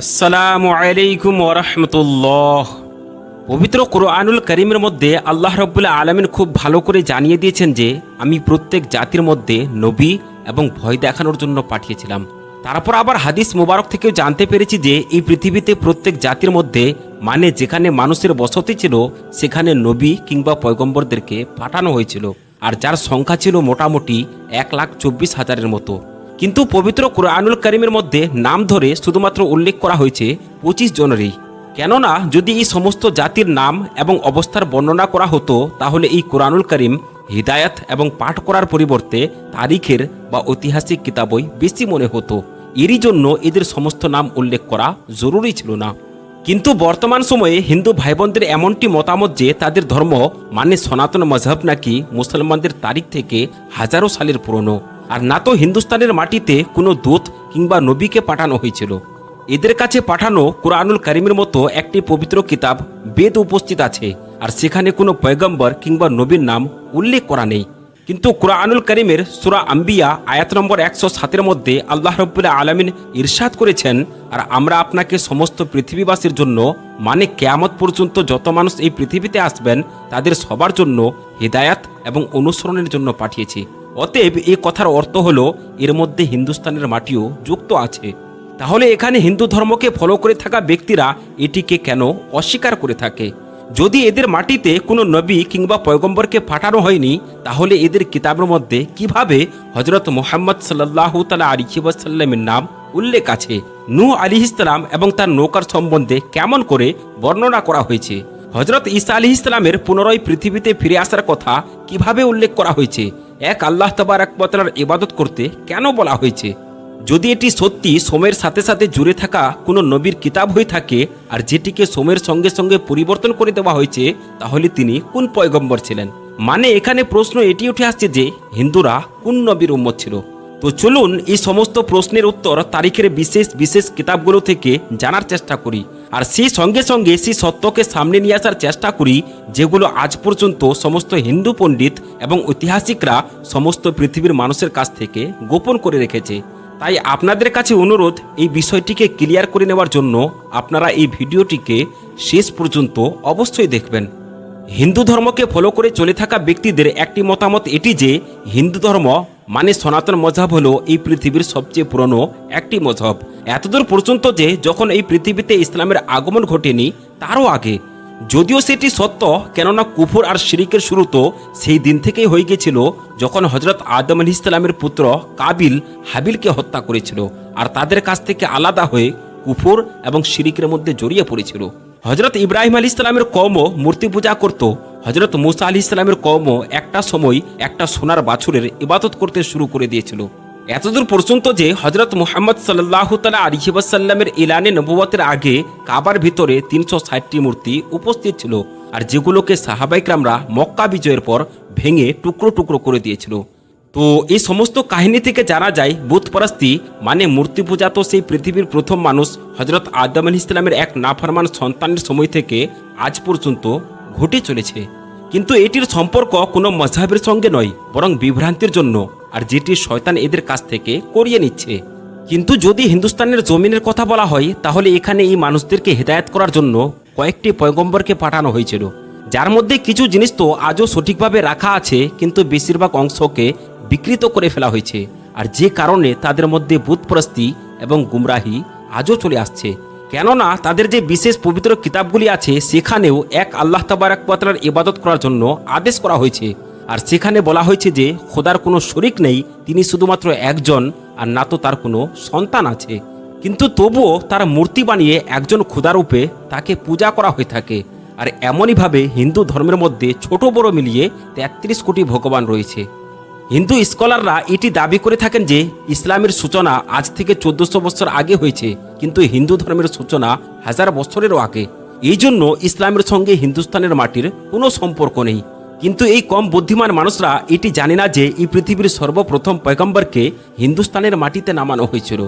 আসসালামু আলাইকুম ওরহমতুল্লাহ পবিত্র কোরআনুল করিমের মধ্যে আল্লাহ রব্বুল্লাহ আলমিন খুব ভালো করে জানিয়ে দিয়েছেন যে, আমি প্রত্যেক জাতির মধ্যে নবী এবং ভয় দেখানোর জন্য পাঠিয়েছিলাম। তারপর আবার হাদিস মোবারক থেকেও জানতে পেরেছি যে, এই পৃথিবীতে প্রত্যেক জাতির মধ্যে মানে যেখানে মানুষের বসতি ছিল, সেখানে নবী কিংবা পয়গম্বরদেরকে পাঠানো হয়েছিল। আর যার সংখ্যা ছিল মোটামুটি এক লাখ চব্বিশ হাজারের মতো। কিন্তু পবিত্র কোরআনুল করিমের মধ্যে নাম ধরে শুধুমাত্র উল্লেখ করা হয়েছে পঁচিশ জনেরই। কেননা যদি এই সমস্ত জাতির নাম এবং অবস্থার বর্ণনা করা হতো, তাহলে এই কোরআনুল করিম হিদায়াত এবং পাঠ করার পরিবর্তে তারিখের বা ঐতিহাসিক কিতাবই বেশি মনে হতো। এরই জন্য এদের সমস্ত নাম উল্লেখ করা জরুরি ছিল না। কিন্তু বর্তমান সময়ে হিন্দু ভাই বোনদের এমনটি মতামত যে তাদের ধর্ম মানে সনাতন মজহব নাকি মুসলমানদের তারিখ থেকে হাজারো সালের পুরনো। আর না তো হিন্দুস্তানের মাটিতে কোনো দূত কিংবা নবীকে পাঠানো হয়েছিল। এদের কাছে পাঠানো কোরআনুল করিমের মতো একটি পবিত্র কিতাব বেদ উপস্থিত আছে, আর সেখানে কোনো পয়গম্বর কিংবা নবীর নাম উল্লেখ করা নেই। কিন্তু কোরআনুল করিমের সুরা আম্বিয়া আয়াত নম্বর একশো সাতের মধ্যে আল্লাহ রব্বুল্লাহ আলমিন ইরশাদ করেছেন, আর আমরা আপনাকে সমস্ত পৃথিবীবাসীর জন্য মানে কেয়ামত পর্যন্ত যত মানুষ এই পৃথিবীতে আসবেন, তাদের সবার জন্য হিদায়াত এবং অনুসরণের জন্য পাঠিয়েছি। অতএব এই কথার অর্থ হলো, এর মধ্যে হিন্দুস্তানের মাটিও যুক্ত আছে। তাহলে এখানে হিন্দু ধর্মকে ফলো করে থাকা ব্যক্তিরা এটিকে কেন অস্বীকার করে থাকে? যদি এদের মাটিতে কোনো নবী কিংবা পয়গম্বরকে পাঠানো হয়নি, তাহলে এদের কিতাবের মধ্যে কীভাবে হজরত মোহাম্মদ সাল্লাহ তালা আলিবাসাল্লামের নাম উল্লেখ আছে? নূহ আলি ইসলাম এবং তার নৌকার সম্বন্ধে কেমন করে বর্ণনা করা হয়েছে? হজরত ঈসা আলি ইসলামের পুনরায় পৃথিবীতে ফিরে আসার কথা কীভাবে উল্লেখ করা হয়েছে? এক আল্লাহ তাবার এক পতলার ইবাদত করতে কেন বলা হয়েছে? যদি এটি সত্যি সোমের সাথে সাথে জুড়ে থাকা কোনো নবীর কিতাব হয়ে থাকে আর যেটিকে সোমের সঙ্গে সঙ্গে পরিবর্তন করে দেওয়া হয়েছে, তাহলে তিনি কোন পয়গম্বর ছিলেন? মানে এখানে প্রশ্ন এটি উঠে আসছে যে হিন্দুরা কোন নবীর উম্মত ছিল? তো চলুন এই সমস্ত প্রশ্নের উত্তর তারিখের বিশেষ বিশেষ কিতাবগুলো থেকে জানার চেষ্টা করি। আর সেই সঙ্গে সঙ্গে সেই সত্যকে সামনে নিয়ে আসার চেষ্টা করি, যেগুলো আজ পর্যন্ত সমস্ত হিন্দু পণ্ডিত এবং ঐতিহাসিকরা সমস্ত পৃথিবীর মানুষের কাছ থেকে গোপন করে রেখেছে। তাই আপনাদের কাছে অনুরোধ, এই বিষয়টিকে ক্লিয়ার করে নেওয়ার জন্য আপনারা এই ভিডিওটিকে শেষ পর্যন্ত অবশ্যই দেখবেন। হিন্দু ধর্মকে ফলো করে চলে থাকা ব্যক্তিদের একটি মতামত এটি যে, হিন্দু ধর্ম মানে সনাতন মজহব হলো এই পৃথিবীর সবচেয়ে পুরনো একটি মজহব এতদূর পর্যন্ত যে, যখন এই পৃথিবীতে ইসলামের আগমন ঘটেনি, তারও আগে। যদিও সেটি সত্য, কেননা কুফুর আর শিরিকের শুরু তো সেই দিন থেকেই হয়ে গেছিল, যখন হজরত আদম আলি ইসলামের পুত্র কাবিল হাবিলকে হত্যা করেছিল, আর তাদের কাছ থেকে আলাদা হয়ে কুফর এবং শিরিকের মধ্যে জড়িয়ে পড়েছিল। হজরত ইব্রাহিম আলী ইসলামের কমও মূর্তি পূজা করত। হজরত মুসা আলী ইসলামের কমও একটা সময় একটা সোনার বাছুরের ইবাদত করতে শুরু করে দিয়েছিল। এতদূর পর্যন্ত যে হজরত মুহাম্মদ সাল্লাহ তালা আলিহিবাসাল্লামের ইলানে নবুয়তের আগে কাবার ভিতরে তিনশো ষাটটি মূর্তি উপস্থিত ছিল, আর যেগুলোকে সাহাবাইকরামরা মক্কা বিজয়ের পর ভেঙে টুকরো টুকরো করে দিয়েছিল। তো এই সমস্ত কাহিনী থেকে জানা যায় বুথপরাস্তি মানে মূর্তি পূজা তো সেই পৃথিবীর প্রথম মানুষ, হজরত আদম আল ইসলামের এক নাফরমান সন্তানের সময় থেকে আজ পর্যন্ত ঘটে চলেছে। কিন্তু এটির সম্পর্ক কোনো মজাহের সঙ্গে নয়, বরং বিভ্রান্তির জন্য, আর যেটি শয়তান এদের কাছ থেকে করিয়ে নিচ্ছে। কিন্তু যদি হিন্দুস্তানের জমিনের কথা বলা হয়, তাহলে এখানে এই মানুষদেরকে হেদায়েত করার জন্য কয়েকটি পয়গম্বরকে পাঠানো হয়েছিল। যার মধ্যে কিছু জিনিস তো আজও সঠিকভাবে রাখা আছে, কিন্তু বেশিরভাগ অংশকে বিকৃত করে ফেলা হয়েছে। আর যে কারণে তাদের মধ্যে বুধপ্রস্তি এবং গুমরাহি আজও চলে আসছে। কেননা তাদের যে বিশেষ পবিত্র কিতাবগুলি আছে, সেখানেও এক আল্লাহ তাবারাকার ইবাদত করার জন্য আদেশ করা হয়েছে। আর সেখানে বলা হয়েছে যে, খোদার কোনো শরিক নেই, তিনি শুধুমাত্র একজন, আর না তো তার কোনো সন্তান আছে। কিন্তু তবুও তার মূর্তি বানিয়ে একজন ক্ষুদারূপে তাকে পূজা করা হয়ে থাকে। আর এমনইভাবে হিন্দু ধর্মের মধ্যে ছোট বড় মিলিয়ে তেত্রিশ কোটি ভগবান রয়েছে। হিন্দু স্কলাররা এটি দাবি করে থাকেন যে ইসলামের সূচনা আজ থেকে চোদ্দশো বছর আগে হয়েছে, কিন্তু হিন্দু ধর্মের সূচনা হাজার বছরেরও আগে। এই জন্য ইসলামের সঙ্গে হিন্দুস্তানের মাটির কোনো সম্পর্ক নেই। কিন্তু এই কম বুদ্ধিমান মানুষরা এটি জানে না যে এই পৃথিবীর সর্বপ্রথম পয়গম্বরকে হিন্দুস্তানের মাটিতে নামানো হয়েছিল।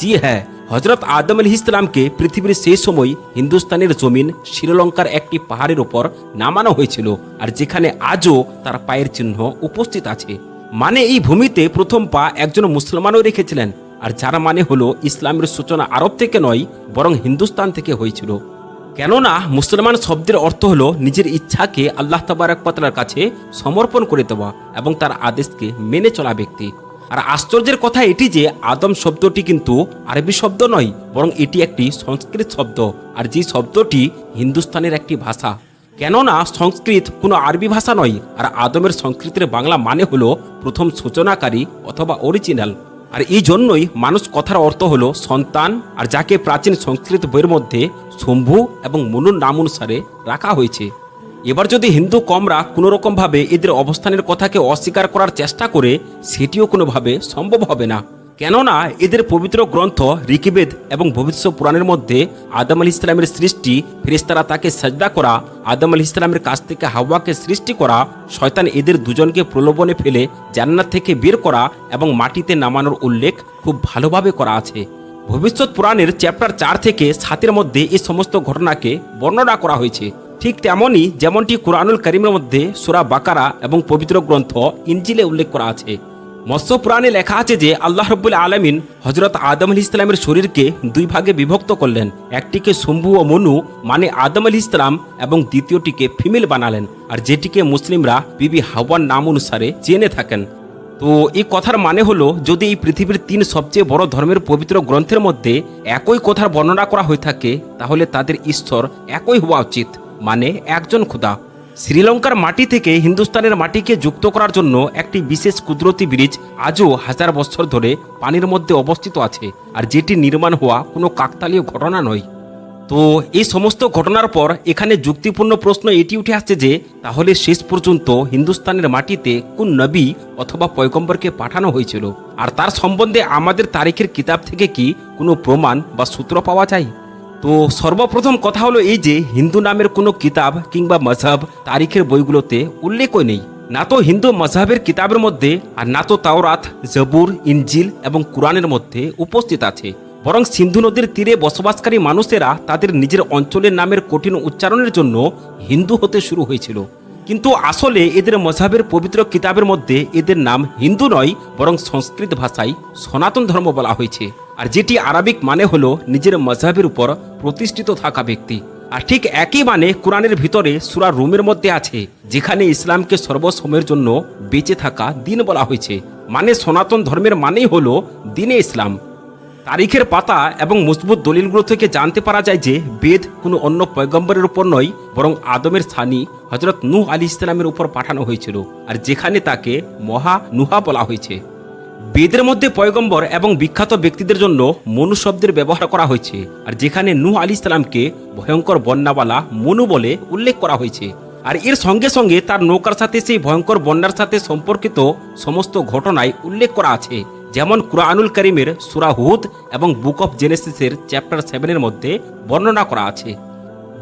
জি হ্যাঁ হজরত আদম আলী ইসলামকে পৃথিবীর সেই সময় হিন্দুস্তানের জমিন শ্রীলঙ্কার একটি পাহাড়ের ওপর নামানো হয়েছিল, আর যেখানে আজও তার পায়ের চিহ্ন উপস্থিত আছে। মানে এই ভূমিতে প্রথম পা একজন মুসলমানও রেখেছিলেন, আর যার মানে হলো ইসলামের সূচনা আরব থেকে নয়, বরং হিন্দুস্তান থেকে হয়েছিল। কেননা মুসলমান শব্দের অর্থ হলো নিজের ইচ্ছাকে আল্লাহ তাবারাকপাতার কাছে সমর্পণ করে দেওয়া এবং তার আদেশকে মেনে চলা ব্যক্তি। আর আশ্চর্যের কথা এটি যে আদম শব্দটি কিন্তু আরবি শব্দ নয়, বরং এটি একটি সংস্কৃত শব্দ, আর যে শব্দটি হিন্দুস্তানের একটি ভাষা। কেননা সংস্কৃত কোনো আরবি ভাষা নয়, আর আদমের সংস্কৃতের বাংলা মানে হলো প্রথম সূচনাকারী অথবা অরিজিনাল আর এই জন্যই মানুষ কথার অর্থ হলো সন্তান, আর যাকে প্রাচীন সংস্কৃত বইয়ের মধ্যে শম্ভু এবং মনুর নাম অনুসারে রাখা হয়েছে। এবার যদি হিন্দু কমরা কোনোরকমভাবে এদের অবস্থানের কথাকে অস্বীকার করার চেষ্টা করে, সেটিও কোনোভাবে সম্ভব হবে না। কেননা এদের পবিত্র গ্রন্থ ঋকিবেদ এবং ভবিষ্যৎ পুরাণের মধ্যে আদম আল ইসলামের সৃষ্টি ফেরেস্তারা তাকে সাজদা করা, আদম আল ইসলামের কাছ থেকে হাওয়াকে সৃষ্টি করা, শয়তান এদের দুজনকে প্রলোভনে ফেলে, জান্নাত থেকে বের করা এবং মাটিতে নামানোর উল্লেখ খুব ভালোভাবে করা আছে। ভবিষ্যৎ পুরাণের চ্যাপ্টার চার থেকে সাতের মধ্যে এই সমস্ত ঘটনাকে বর্ণনা করা হয়েছে। ঠিক তেমনই যেমনটি কোরআনুল করিমের মধ্যে সুরা বাকারা এবং পবিত্র গ্রন্থ ইঞ্জিলে উল্লেখ করা আছে। মৎস্য পুরাণে লেখা আছে যে আল্লাহ রব্বুল আলমিন হজরত আদম আলি ইসলামের শরীরকে দুই ভাগে বিভক্ত করলেন। একটিকে শম্ভু ও মনু মানে আদম আলি ইসলাম এবং দ্বিতীয়টিকে ফিমেল বানালেন। আর যেটিকে মুসলিমরা বিবি হাওয়ার নাম অনুসারে চেনে থাকেন। তো এই কথার মানে হলো, যদি এই পৃথিবীর তিন সবচেয়ে বড় ধর্মের পবিত্র গ্রন্থের মধ্যে একই কথার বর্ণনা করা হয়ে থাকে, তাহলে তাদের ঈশ্বর একই হওয়া উচিত মানে একজন খুদা। শ্রীলঙ্কার মাটি থেকে হিন্দুস্তানের মাটিকে যুক্ত করার জন্য একটি বিশেষ কুদরতি ব্রিজ আজও হাজার বছর ধরে পানির মধ্যে অবস্থিত আছে, আর যেটি নির্মাণ হওয়া কোনো কাকতালীয় ঘটনা নয়। তো এই সমস্ত ঘটনার পর এখানে যুক্তিপূর্ণ প্রশ্ন এটি উঠে আসছে যে, তাহলে শেষ পর্যন্ত হিন্দুস্তানের মাটিতে কোন নবী অথবা পয়গম্বরকে পাঠানো হয়েছিল? আর তার সম্বন্ধে আমাদের তারিখের কিতাব থেকে কি কোনো প্রমাণ বা সূত্র পাওয়া যায়? তো সর্বপ্রথম কথা হলো এই যে হিন্দু নামের কোনো কিতাব কিংবা মজহব তারিখের বইগুলোতে উল্লেখই নেই। না তো হিন্দু মজহবের কিতাবের মধ্যে আর না তো তাওরাত, জবুর, ইনজিল এবং কোরআনের মধ্যে উপস্থিত আছে। বরং সিন্ধু নদীর তীরে বসবাসকারী মানুষেরা তাদের নিজের অঞ্চলের নামের কঠিন উচ্চারণের জন্য হিন্দু হতে শুরু হয়েছিল। কিন্তু আসলে এদের মজাবের পবিত্র কিতাবের মধ্যে এদের নাম হিন্দু নয়, বরং সংস্কৃত ভাষায় সনাতন ধর্ম বলা হয়েছে। আর যেটি আরবিক মানে হলো নিজের মজাবের উপর প্রতিষ্ঠিত থাকা ব্যক্তি। আর ঠিক একই মানে কোরআনের ভিতরে সুরা রুমের মধ্যে আছে, যেখানে ইসলামকে সর্বসময়ের জন্য বেঁচে থাকা দিন বলা হয়েছে। মানে সনাতন ধর্মের মানেই হলো দিনে ইসলাম। তারিখের পাতা এবং মজবুত দলিলগুলো থেকে জানতে পারা যায় যে বেদ কোনো অন্য পয়গম্বরের উপর নয়, বরং আদমের স্থানী হজরত নূহ আলী ইসলামের উপর পাঠানো হয়েছিল, আর যেখানে তাকে মহা নুহা বলা হয়েছে। বেদের মধ্যে পয়গম্বর এবং বিখ্যাত ব্যক্তিদের জন্য মনু শব্দের ব্যবহার করা হয়েছে, আর যেখানে নূহ আলী ইসলামকে ভয়ঙ্কর বন্যাওয়ালা মনু বলে উল্লেখ করা হয়েছে আর এর সঙ্গে সঙ্গে তার নৌকার সাথে সেই ভয়ঙ্কর বন্যার সাথে সম্পর্কিত সমস্ত ঘটনায় উল্লেখ করা আছে, যেমন কুরআনুল করিমের সুরাহুদ এবং বুক অফ জেনেসিসের চ্যাপ্টার সেভেনের মধ্যে বর্ণনা করা আছে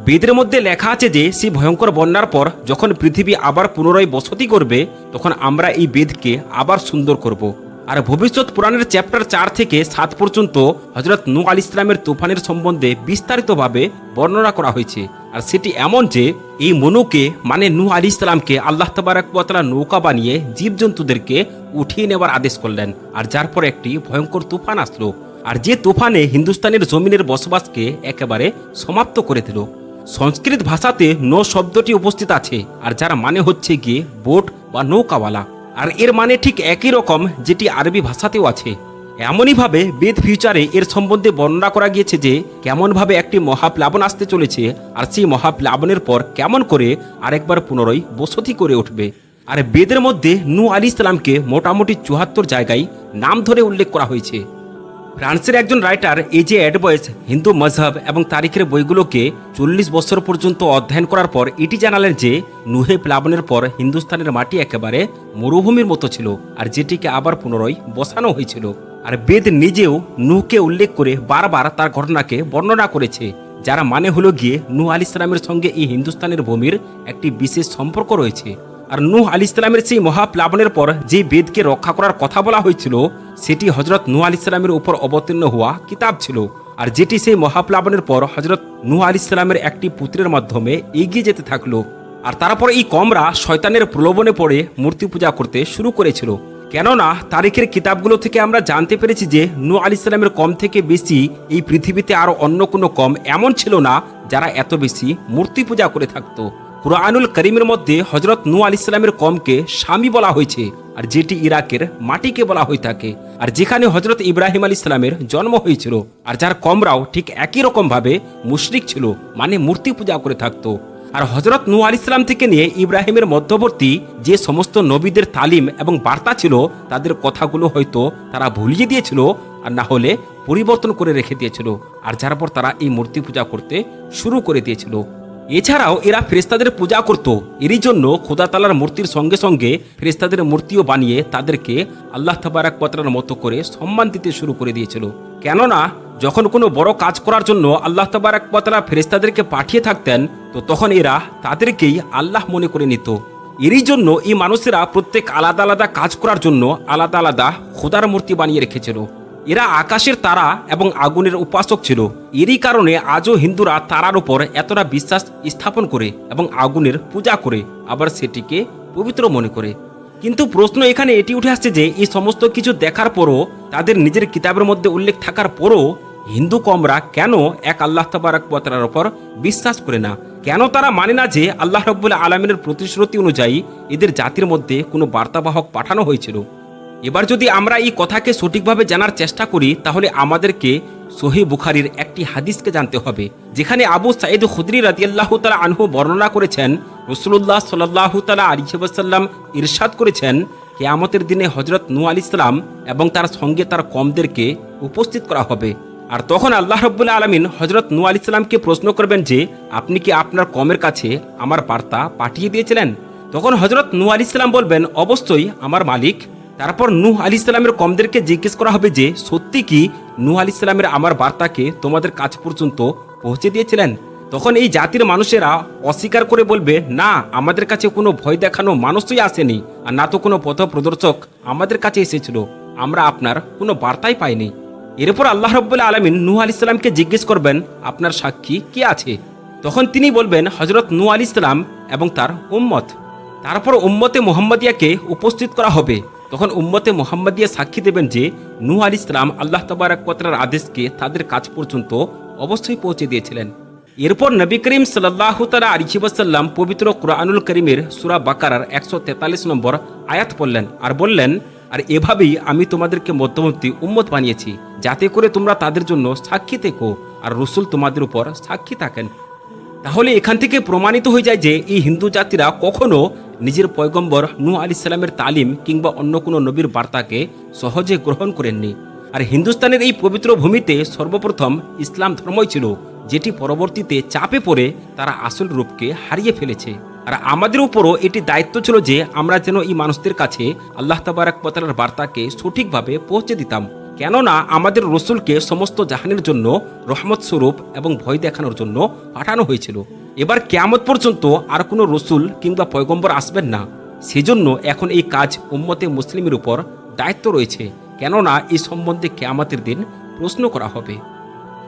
বেদের মধ্যে লেখা আছে যে, সেই ভয়ঙ্কর বন্যার পর যখন পৃথিবী আবার পুনরায় বসতি করবে, তখন আমরা এই বেদকে আবার সুন্দর করব। আর ভবিষ্যৎ পুরাণের চ্যাপ্টার চার থেকে সাত পর্যন্ত হজরত নূ আল ইসলামের তুফানের সম্বন্ধে বিস্তারিতভাবে বর্ণনা করা হয়েছে। আর সেটি এমন যে, এই মনুকে মানে নূ আলী ইসলামকে আল্লাহ তবারকতলা নৌকা বানিয়ে জীবজন্তুদেরকে উঠিয়ে নেওয়ার আদেশ করলেন। আর যার পর একটি ভয়ঙ্কর তুফান আসলো। আর যে তুফানে হিন্দুস্তানের জমিনের বসবাসকে একেবারে সমাপ্ত করে দিল। সংস্কৃত ভাষাতে নো শব্দটি উপস্থিত আছে। আর যার মানে হচ্ছে গিয়ে বোট বা নৌকাওয়ালা। আর এর মানে ঠিক একই রকম যেটি আরবি ভাষাতেও আছে। এমনইভাবে বেদ ফিউচারে এর সম্বন্ধে বর্ণনা করা গিয়েছে যে কেমনভাবে একটি মহাপ্লাবন আসতে চলেছে আর সেই মহাপ্লাবনের পর কেমন করে আরেকবার পুনরায় বসতি করে উঠবে। আর বেদের মধ্যে নু আলি ইসলামকে মোটামুটি চুয়াত্তর জায়গায় নাম ধরে উল্লেখ করা হয়েছে। ফ্রান্সের একজন রাইটার এজে অ্যাডবয়েস হিন্দু মজহব এবং তারিখের বইগুলোকে চল্লিশ বছর পর্যন্ত অধ্যয়ন করার পর এটি জানালেন যে নুহে প্লাবনের পর হিন্দুস্তানের মাটি একেবারে মরুভূমির মতো ছিল আর যেটিকে আবার পুনরায় বসানো হয়েছিল। আর বেদ নিজেও নুহকে উল্লেখ করে বারবার তার ঘটনাকে বর্ণনা করেছে, যারা মানে হলো গিয়ে নূহ আল ইসলামের সঙ্গে এই হিন্দুস্তানের ভূমির একটি বিশেষ সম্পর্ক রয়েছে। আর নূহ আল ইসলামের সেই মহাপ্লাবনের পর যে বেদকে রক্ষা করার কথা বলা হয়েছিল, সেটি হজরত নূহ আল ইসলামের উপর অবতীর্ণ হওয়া কিতাব ছিল। আর যেটি সেই মহাপ্লাবনের পর হজরত নূহ আল ইসলামের একটি পুত্রের মাধ্যমে এগিয়ে যেতে থাকল। আর তারপর এই কমরা শয়তানের প্রলোভনে পড়ে মূর্তি পূজা করতে শুরু করেছিল। কেননা তারিখের কিতাবগুলো থেকে আমরা জানতে পেরেছি যে নু আলি ইসলামের কম থেকে বেশি এই পৃথিবীতে আরও অন্য কোনো কম এমন ছিল না যারা এত বেশি মূর্তি পূজা করে থাকতো। কুরআনুল করিমের মধ্যে হজরত নু আলি ইসলামের কমকে স্বামী বলা হয়েছে, আর যেটি ইরাকের মাটিকে বলা হয়ে থাকে, আর যেখানে হজরত ইব্রাহিম আলী ইসলামের জন্ম হয়েছিল, আর যার কমরাও ঠিক একই রকম ভাবে মুশরিক ছিল মানে মূর্তি পূজা করে থাকতো। আর হজরত নু আল ইসলাম থেকে নিয়ে ইব্রাহিমের মধ্যবর্তী যে সমস্ত নবীদের তালিম এবং বার্তা ছিল, তাদের কথাগুলো হয়তো তারা ভুলিয়ে দিয়েছিল, আর না হলে পরিবর্তন করে রেখে দিয়েছিল, আর যার পর তারা এই মূর্তি পূজা করতে শুরু করে দিয়েছিল। এছাড়াও এরা ফেরেস্তাদের পূজা করত। এরই জন্য খোদা তালার মূর্তির সঙ্গে সঙ্গে ফেরেস্তাদের মূর্তিও বানিয়ে তাদেরকে আল্লাহ তাবারাক পত্রার মতো করে সম্মান দিতে শুরু করে দিয়েছিল। কেননা, যখন কোনো বড় কাজ করার জন্য আল্লাহ তাবারাক পতলা ফেরেস্তাদেরকে পাঠিয়ে থাকতেন, তো তখন এরা তাদেরকেই আল্লাহ মনে করে নিত। এরই জন্য এই মানুষেরা প্রত্যেক আলাদা আলাদা কাজ করার জন্য আলাদা আলাদা খোদার মূর্তি বানিয়ে রেখেছিল। এরা আকাশের তারা এবং আগুনের উপাসক ছিল। এরই কারণে আজও হিন্দুরা তারার উপর এতটা বিশ্বাস স্থাপন করে এবং আগুনের পূজা করে, আবার সেটিকে পবিত্র মনে করে। কিন্তু প্রশ্ন এখানে এটি উঠে আসছে যে, এই সমস্ত কিছু দেখার পরও, তাদের নিজের কিতাবের মধ্যে উল্লেখ থাকার পরও, হিন্দু কমরা কেন এক আল্লাহ তাবারাক বতরার ওপর বিশ্বাস করে না? কেন তারা মানে না যে, আল্লাহ রব্বুল আলমিনের প্রতিশ্রুতি অনুযায়ী এদের জাতির মধ্যে কোনো বার্তাবাহক পাঠানো হয়েছিল? এবার যদি আমরা এই কথাকে সঠিকভাবে জানার চেষ্টা করি, তাহলে আমাদেরকে সহি বুখারির একটি হাদিসকে জানতে হবে, যেখানে আবু সাইদ খুদরি রাদিয়াল্লাহু তালা আনহু বর্ণনা করেছেন রসুল্লাহ সাল্লাহ তালা আলিহাসাল্লাম ইরশাদ করেছেন, কেয়ামতের দিনে হজরত নু আল ইসলাম এবং তার সঙ্গে তার কমদেরকে উপস্থিত করা হবে। আর তখন আল্লাহ রব্বুল্লা আলমিন হজরত নু আল ইসলামকে প্রশ্ন করবেন যে, আপনি কি আপনার কমের কাছে আমার বার্তা পাঠিয়ে দিয়েছিলেন? তখন হজরত নু আল ইসলাম বলবেন, অবশ্যই, আমার মালিক তারপর নূহ আলি ইসলামের কমদেরকে জিজ্ঞেস করা হবে যে, সত্যি কি নূহ আলি ইসলামের আমার বার্তাকে তোমাদের কাছ পর্যন্ত পৌঁছে দিয়েছিলেন? তখন এই জাতির মানুষেরা অস্বীকার করে বলবে, না, আমাদের কাছে কোনো ভয় দেখানো মানুষই আসেনি, আর না তো কোনো পথ প্রদর্শক আমাদের কাছে এসেছিল। আমরা আপনার কোনো বার্তাই পাইনি। এরপর আল্লাহ রব্বুল্লা আলমিন নূহ আলি ইসলামকে জিজ্ঞেস করবেন, আপনার সাক্ষী কি আছে? তখন তিনি বলবেন হজরত নূ আলি ইসলাম এবং তার উম্মত। তারপর উম্মতে মোহাম্মদিয়াকে উপস্থিত করা হবে। তখন উম্মতে মোহাম্মদিয়া সাক্ষী দেবেন যে, নূহ আল ইসলাম আল্লাহ তবারক পত্রার আদেশকে তাদের কাজ পর্যন্ত অবশ্যই পৌঁছে দিয়েছিলেন। এরপর নবী করিম সাল্লাহ তালা আলিহিবাসাল্লাম পবিত্র কোরআনুল করিমের সুরা বাকারার একশো তেতাল্লিশ নম্বর আয়াত পড়লেন আর বললেন, আর এভাবেই আমি তোমাদেরকে মধ্যবর্তী উম্মত বানিয়েছি, যাতে করে তোমরা তাদের জন্য সাক্ষী থেকো আর রসুল তোমাদের উপর সাক্ষী থাকেন। তাহলে এখান থেকে প্রমাণিত হয়ে যায় যে, এই হিন্দু জাতিরা কখনো নিজের পয়গম্বর নু আলি সালামের তালিম কিংবা অন্য কোনো নবীর বার্তাকে সহজে গ্রহণ করেননি। আর হিন্দুস্তানের এই পবিত্র ভূমিতে সর্বপ্রথম ইসলাম ধর্মই ছিল, যেটি পরবর্তীতে চাপে পড়ে তারা আসল রূপকে হারিয়ে ফেলেছে। আর আমাদের উপরও এটি দায়িত্ব ছিল যে আমরা যেন এই মানুষদের কাছে আল্লাহ তাবারাক পতালার বার্তাকে সঠিকভাবে পৌঁছে দিতাম। কেননা আমাদের রসুলকে সমস্ত জাহানের জন্য রহমত স্বরূপ এবং ভয় দেখানোর জন্য পাঠানো হয়েছিল। এবার কেয়ামত পর্যন্ত আর কোনো রসুল কিংবা পয়গম্বর আসবেন না। সেজন্য এখন এই কাজ উম্মতে মুসলিমের উপর দায়িত্ব রয়েছে। কেননা এই সম্বন্ধে কেয়ামতের দিন প্রশ্ন করা হবে।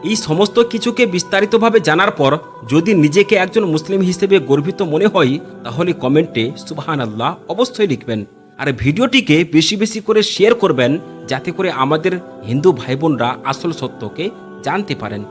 এই সমস্ত কিছুকে বিস্তারিতভাবে জানার পর যদি নিজেকে একজন মুসলিম হিসেবে গর্বিত মনে হয়, তাহলে কমেন্টে সুবাহান আল্লাহ অবশ্যই লিখবেন। আর ভিডিওটিকে বেশি বেশি করে শেয়ার করবেন যাতে করে আমাদের হিন্দু ভাই বোনরা আসল সত্যকে জানতে পারেন।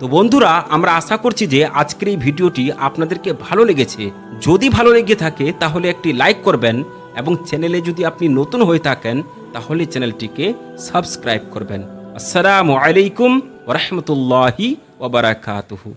তো বন্ধুরা, আমরা আশা করছি যে আজকের এই ভিডিওটি আপনাদেরকে ভালো লেগেছে। যদি ভালো লেগে থাকে, তাহলে একটি লাইক করবেন এবং চ্যানেলে যদি আপনি নতুন হয়ে থাকেন, তাহলে চ্যানেলটিকে সাবস্ক্রাইব করবেন। আসসালামু আলাইকুম ওরহমতুল্লাহি ওবরাকাতুহু